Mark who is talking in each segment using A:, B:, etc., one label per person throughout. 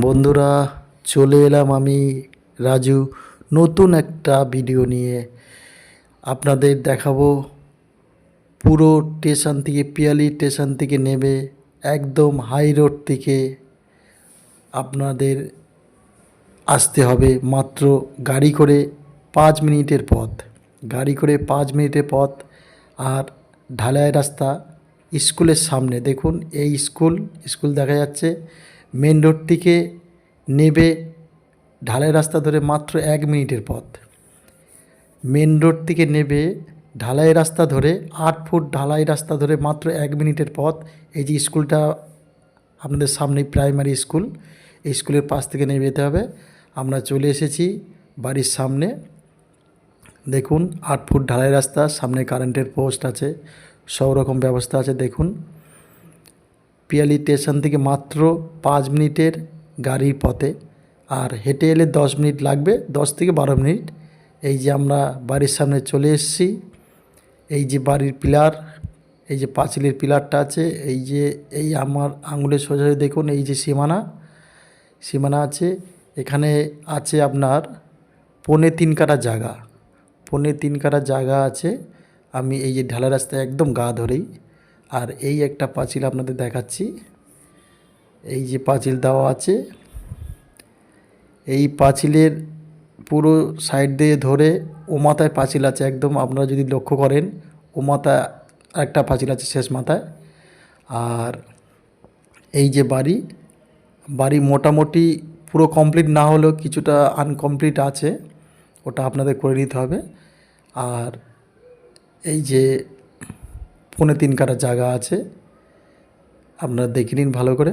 A: বন্ধুরা, চলে এলাম আমি, রাজু। নতুন একটা ভিডিও নিয়ে আপনাদের দেখাবো। পুরো স্টেশন থেকে, পিয়ালি স্টেশন থেকে নেবে একদম হাই রোড থেকে আপনাদের আসতে হবে মাত্র গাড়ি করে পাঁচ মিনিটের পথ। গাড়ি করে পাঁচ মিনিটের পথ আর ঢালাই রাস্তা স্কুলের সামনে। দেখুন, এই স্কুল স্কুল দেখা যাচ্ছে। মেন রোড থেকে নেবে ঢালাই রাস্তা ধরে মাত্র এক মিনিটের পথ। মেন রোড থেকে নেবে ঢালাই রাস্তা ধরে আট ফুট ঢালাই রাস্তা ধরে মাত্র এক মিনিটের পথ। এই যে স্কুলটা আপনাদের সামনে প্রাইমারি স্কুল এই স্কুলের পাশ থেকে নেমে যেতে হবে। আমরা চলে এসেছি বাড়ির সামনে। দেখুন, আট ফুট ঢালাই রাস্তা, সামনে কারেন্টের পোস্ট আছে, সব রকম ব্যবস্থা আছে, দেখুন। পিয়ালি স্টেশন থেকে মাত্র পাঁচ মিনিটের গাড়ির পথে। আর হেঁটে এলে দশ মিনিট লাগবে, দশ থেকে বারো মিনিট। এই যে আমরা বাড়ির সামনে চলে এসেছি, এই যে বাড়ির পিলার, এই যে পাঁচিলের পিলারটা আছে, এই যে, এই আমার আঙুলের সোজা দেখুন, এই যে সীমানা সীমানা আছে। এখানে আছে আপনার পনে তিন কাটা জায়গা, পনে তিন কাটা জায়গা আছে। আমি এই যে ঢালা রাস্তায় একদম গা ধরেই আর এই একটা পাঁচিল আপনাদের দেখাচ্ছি। এই যে পাঁচিল দেওয়া আছে, এই পাঁচিলের পুরো সাইড দিয়ে ধরে ও মাথায় পাঁচিল আছে একদম, আপনারা যদি লক্ষ্য করেন ও মাথায় একটা পাঁচিল আছে শেষ মাথায়। আর এই যে বাড়ি বাড়ি মোটামুটি পুরো কমপ্লিট না হলেও কিছুটা আনকমপ্লিট আছে, ওটা আপনাদের করে নিতে হবে। আর এই যে পৌনে তিন কাটা জায়গা আছে। আপনারা দেখে নিন ভালো করে।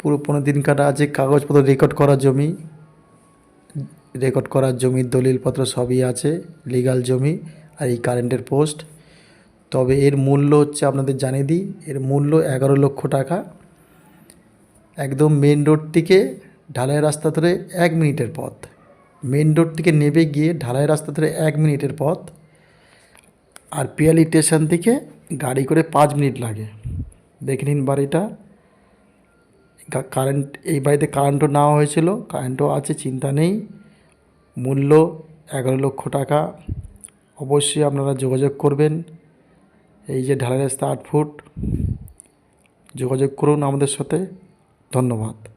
A: পুরো পনেরো দিন কাটা আছে, কাগজপত্র রেকর্ড করা জমি রেকর্ড করার জমির দলিলপত্র সবই আছে লিগাল জমি আর এই কারেন্টের পোস্ট তবে এর মূল্য হচ্ছে আপনাদের জানিয়ে দিই, এর মূল্য এগারো লক্ষ টাকা। একদম মেন রোড থেকে ঢালাই রাস্তা ধরে এক মিনিটের পথ। মেন রোড থেকে নেবে গিয়ে ঢালাই রাস্তা ধরে এক মিনিটের পথ। আর পিয়ালি স্টেশন থেকে গাড়ি করে পাঁচ মিনিট লাগে। দেখে নিন বাড়িটা। কারেন্ট এই বাড়িতে কারেন্টও নেওয়া হয়েছিল কারেন্টও আছে, চিন্তা নেই। মূল্য এগারো লক্ষ টাকা। অবশ্যই আপনারা যোগাযোগ করবেন। এই যে ঢালাই রাস্তা আট ফুট, যোগাযোগ করুন আমাদের সাথে। ধন্যবাদ।